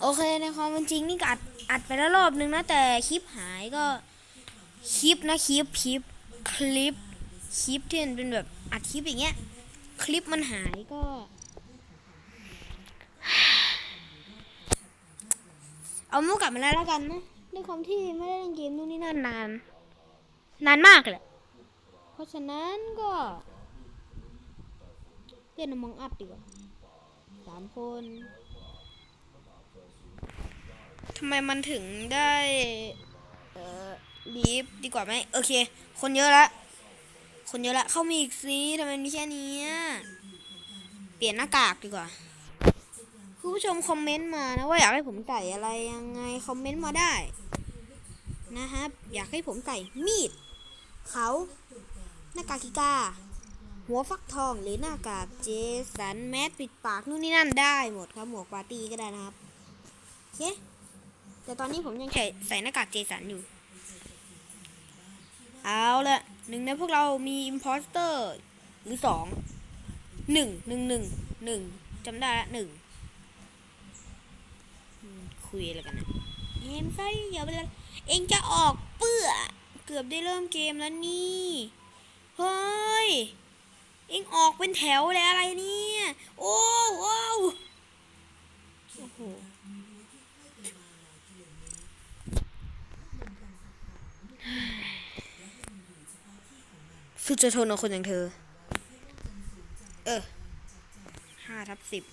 โอเคในความเป็นจริงนี่ก็อัดอัดไปแล้วรอบนึงนะแต่คลิปหายก็คลิปนะคลิปคลิปคลิปคลิปที่มันเป็นแบบอัดคลิปอย่างเงี้ย คลิปมันหายก็ เอามุกกลับมาแล้วแล้วกันนะด้วยความที่ไม่ได้เล่นเกมนู่นนี่นั่นนาน นานมากเลยเพราะฉะนั้นก็เล่นมองอัพดีกว่าสามคน ทำไมมันถึงได้เอ่อลีฟดีกว่าไหมโอเค คนเยอะละ คนเยอะละ เข้ามาอีกสิทำไมมีแค่นี้เปลี่ยนหน้ากากดีกว่าคุณผู้ชมคอมเมนต์มานะว่าอยากให้ผมใส่อะไรยังไงคอมเมนต์มาได้นะครับอยากให้ผมใส่มีด เขาหน้ากากกิกา หัวฟักทองหรือหน้ากากเจสันแมสปิดปากนู่นนี่นั่นได้หมดครับหมวกปาร์ตี้ก็ได้นะครับโอเค แต่ตอนนี้ผมยังใส่ใส่หน้ากากเจสันอยู่ เอาละหนึ่งในพวกเรามีอิมพอสเตอร์หรือสองหนึ่งหนึ่งหนึ่งหนึ่งจำได้ละหนึ่งคุยอะไรกันนะเอ็มไซอย่าไปเลยเองจะออกเปื้อเกือบได้เริ่มเกมแล้วนี่เฮ้ยเอ็งออกเป็นแถวเลยอะไรเนี่ย โอ้ว้าวโอ้โห สุดจะทนเอาคนอย่างเธอ เออห้าทับสิบ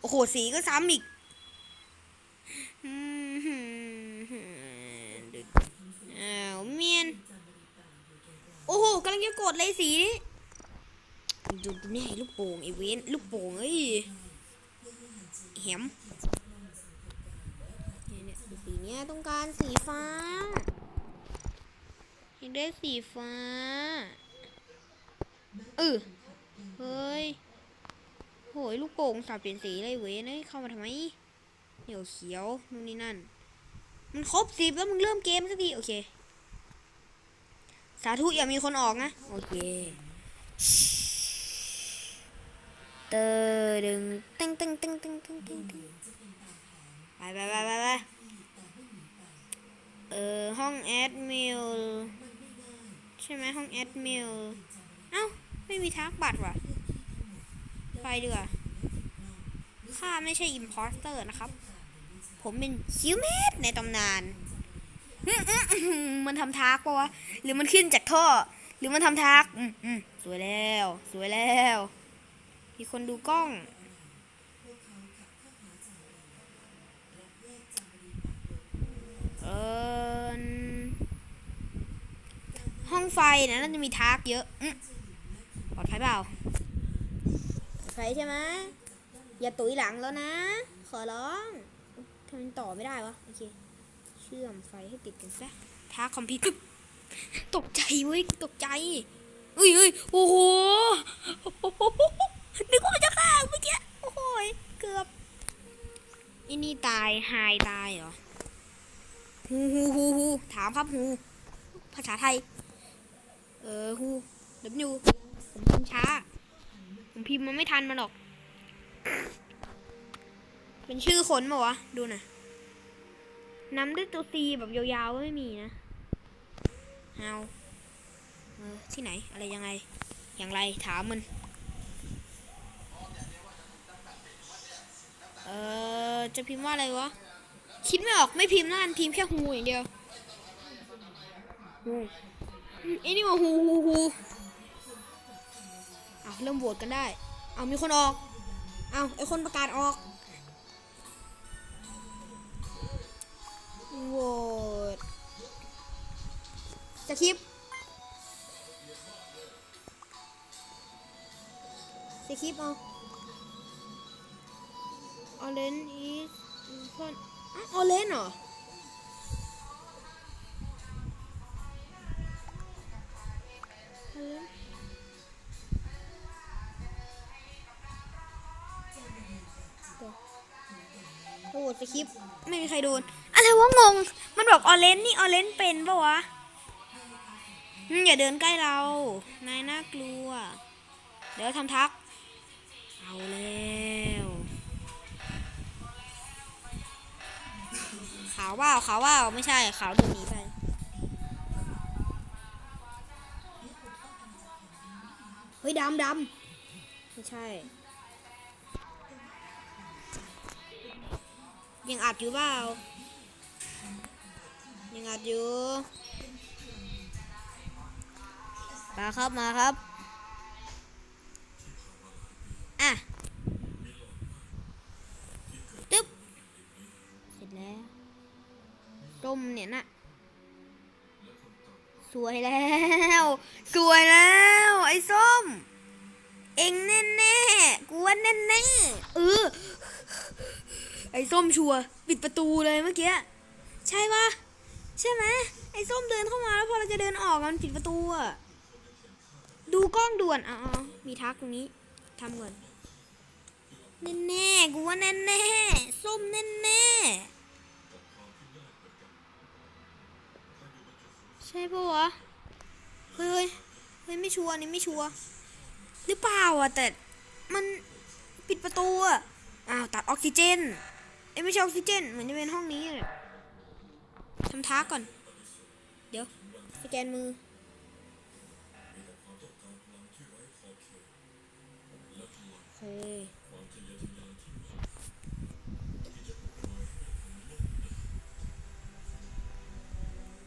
โอ้โห สีก็ซ้ำอีกอืมอ้าวเมียน โอ้โหกำลังจะกดเลยสีนี้ดูนี่ไอ้ลูกโป่งไอเวนลูกโป่งเอ้ยแหมเนี่ยเนี่ยสีเนี้ยต้องการสีฟ้า อยากได้สีฟ้าเออเฮ้ยโหยลูกโป่งสาบเปลี่ยนสีเลยเวนเอ้ยเข้ามาทำไมเดี๋ยวเขียวนู่นนี่นั่น มันครบสิบแล้วมึงเริ่มเกมสักทีโอเค สาธุอย่ามีคนออกนะ โอเคเตอดึงตึงตึงตึงตึงตึงตึงตึงไปไปไปไปไปเออห้องแอดมิล ใช่ไหมห้องแอดมิลเอ้า ไม่มีทักบัตรว่ะ ไปดีกว่าข้าไม่ใช่อิมพอสเตอร์นะครับ ผมเป็นคิวเมดในตำนาน มันทำทักปะวะ หรือมันขึ้นจากท่อ หรือมันทำทักอืมสวยแล้ว สวยแล้ว มีคนดูกล้องเออ ห้องไฟนะน่าจะมีทักเยอะอืมปลอดภัยเปล่าปลอดภัยใช่ไหมอย่าตุยหลังแล้วนะ ขอร้องทำไมต่อไม่ได้วะ โอเค เชื่อมไฟให้ติดกันซะท้าคอมพิวเตอร์ตกใจเว้ย ตกใจเอ้ยเอ้ยโอ้โหนึกว่ามันจะฆ่าเมื่อกี้ โอ้โหยเกือบอินี่ตายไฮตายเหรอ ฮูฮูฮูฮูถามครับฮูภาษาไทยเออฮูเดี๋ยวอยู่ผมพิมพ์ช้า ผมพิมพ์มันไม่ทันมันหรอก เป็นชื่อคนปะวะ ดูหน่อยนำด้วยตัวซีแบบยาวๆก็ไม่มีนะเฮาเออที่ไหน อะไรยังไง อย่างไรถามมัน เออจะพิมพ์ว่าอะไรวะ คิดไม่ออกไม่พิมพ์นั่นทีมพ์แค่ฮูอย่างเดียวฮู ไอ้นี่ว่าฮูฮูฮูเอาเริ่มโหวตกันได้ เอามีคนออก เอาไอคนประกาศออก โหวตสคริปต์สคริปเอาออเรนอีสพอนออเรนเหรอ คลิปไม่มีใครโดน อะไรวะงง มันบอกออเรนนี่ออเรนเป็นปะวะอย่าเดินใกล้เรา นายน่ากลัว เดี๋ยวทำทัก เอาแล้วขาวว่าวขาวว่าวไม่ใช่ขาวเดินหนีไปเฮ้ยดำดำไม่ใช่ ยังอัดอยู่เปล่ายังอัดอยู่มาครับมาครับอะตึ๊บเสร็จแล้วต้มเนี่ยนะสวยแล้ว สวยแล้ว ไอ้ส้ม เองแน่แน่กูว่าแน่แน่เออ ไอ้ส้มชัวปิดประตูเลยเมื่อกี้ใช่ปะใช่ไหมไอ้ส้มเดินเข้ามาแล้วพอเราจะเดินออกมันปิดประตูอะดูกล้องด่วนอ๋อมีทักตรงนี้ทำก่อนแน่แน่ๆกูว่าแน่แน่ๆส้มแน่แน่ๆใช่ปะวะเฮ้ยเฮ้ยเฮ้ยไม่ชัวร์นี่ไม่ชัวร์หรือเปล่าอะแต่มันปิดประตูอะอ้าวตัดออกซิเจน อ้ไม่ใช่ออกซิเจนเหมือนจะเป็นห้องนี้ทำทักก่อน เดี๋ยวสแกนมือ โอเค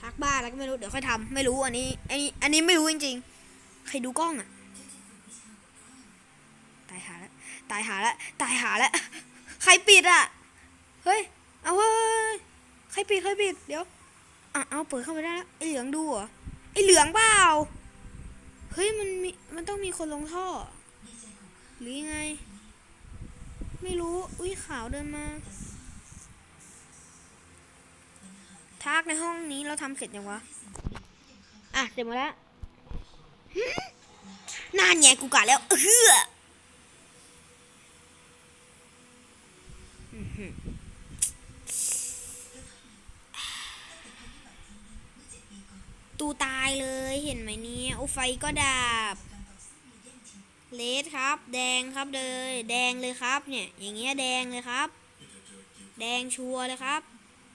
ทักบ้าแล้วก็ไม่รู้ เดี๋ยวค่อยทำไม่รู้อันนี้อันนี้ อันนี้ไม่รู้จริงๆ ใครดูกล้องอะตายหาแล้ว ตายหาแล้ว ตายหาแล้ว ใครปิดอะ เฮ้ย เอาเฮ้ยใครปิดใครปิด เดี๋ยว อะ เอาเปิดเข้าไปได้แล้วไอเหลืองดูเหรอ ไอเหลืองเปล่า เฮ้ย มันมี มันต้องมีคนลงท่อ หรือยังไง ไม่รู้ อุ้ยขาวเดินมาทักในห้องนี้เราทำเสร็จยังวะ อะ เสร็จหมดแล้วหึนานไงกูกะแล้วเออ ไฟก็ดับเลดครับ แดงครับเลย แดงเลยครับ เนี่ย อย่างเงี้ยแดงเลยครับ แดงชัวร์เลยครับ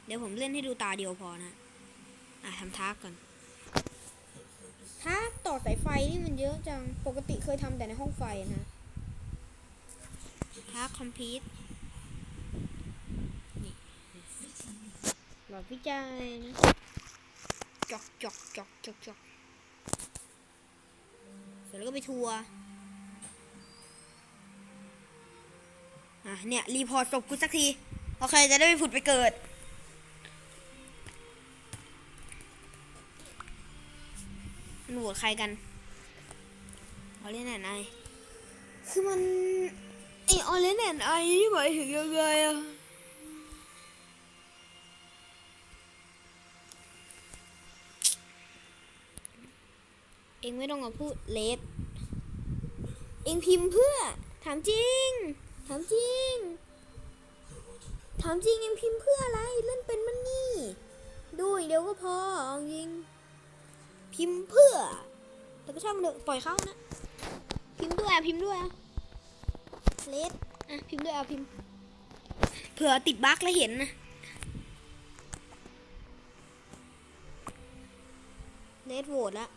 เดี๋ยวผมเล่นให้ดูตาเดียวพอนะอะทำทักก่อนทักต่อสายไฟนี่มันเยอะจัง ปกติเคยทำแต่ในห้องไฟนะทักคอมพิวนี่หลอดวิจัยนะจอกจอกจอกจอกจอกเสร็จ แล้วก็ไปทัวร์อะเนี่ย รีพอร์ตศพกูสักที โอเค จะได้ไปผุดไปเกิด มันโหวตใครกันออเรนแอนไอคือมันไอออเรนแอนไอนี่หมายถึงยังไงอะ เองไม่ต้องมาพูดเลสเองพิมพ์เพื่อ ถามจริง ถามจริง ถามจริงเองพิมพ์เพื่ออะไร เล่นเป็นมันนี่ดูอย่างเดียวก็พอเอาจริง พิมพ์เพื่อ แต่ก็ช่างมันเถอะปล่อยเข้านะ พิมพ์ด้วยอะพิมพ์ด้วยเลสอะพิมพ์ด้วยอะพิมพ์ เผื่อติดบั๊กแล้วเห็นนะเลสโหวตละ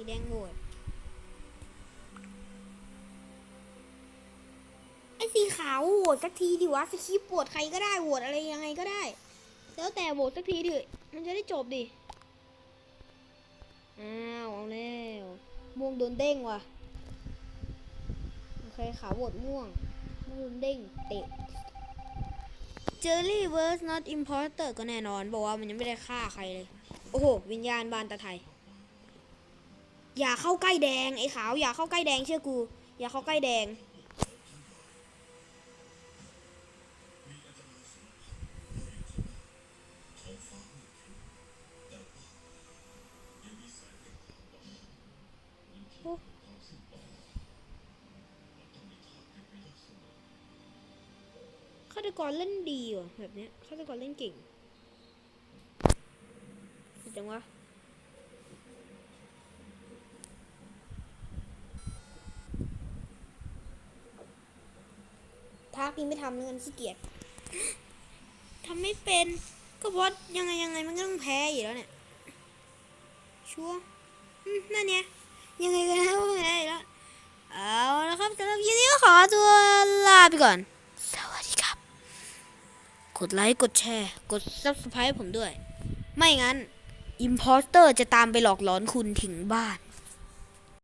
สีแดงโหวตไอ้สีขาวโหวตสักทีดิวะสคริปโหวตใครก็ได้โหวตอะไรยังไงก็ได้ แล้วแต่โหวตสักทีดิมันจะได้จบดิอ้าวเอาแล้วม่วงโดนเด้งว่ะโอเคขาวโหวตม่วงม่วงโดนเด้งเตะ Jelly was not importer ก็แน่นอน บอกว่ามันยังไม่ได้ฆ่าใครเลย โอ้โห วิญญาณบานตะไทย อย่าเข้าใกล้แดงไอ้ขาวอย่าเข้าใกล้แดงเชื่อกู อย่าเข้าใกล้แดง ฆาตกรเล่นดีว่ะแบบเนี้ยฆาตกรเล่นเก่งสุดจังวะ ทักนี่ไม่ทำเงินขี้เกียจทำไม่เป็นก็เพราะยังไงยังไงมันก็ต้องแพ้อยู่แล้วเนี่ยชัวร์นั่นเนี่ยยังไงก็ต้องแพ้อยู่แล้วเอาละครับสำหรับยินนี้ก็ขอตัวลาไปก่อน สวัสดีครับ กดไลค์กดแชร์ กด subscribe ผมด้วย ไม่งั้น อิมพอสเตอร์จะตามไปหลอกหลอนคุณถึงบ้าน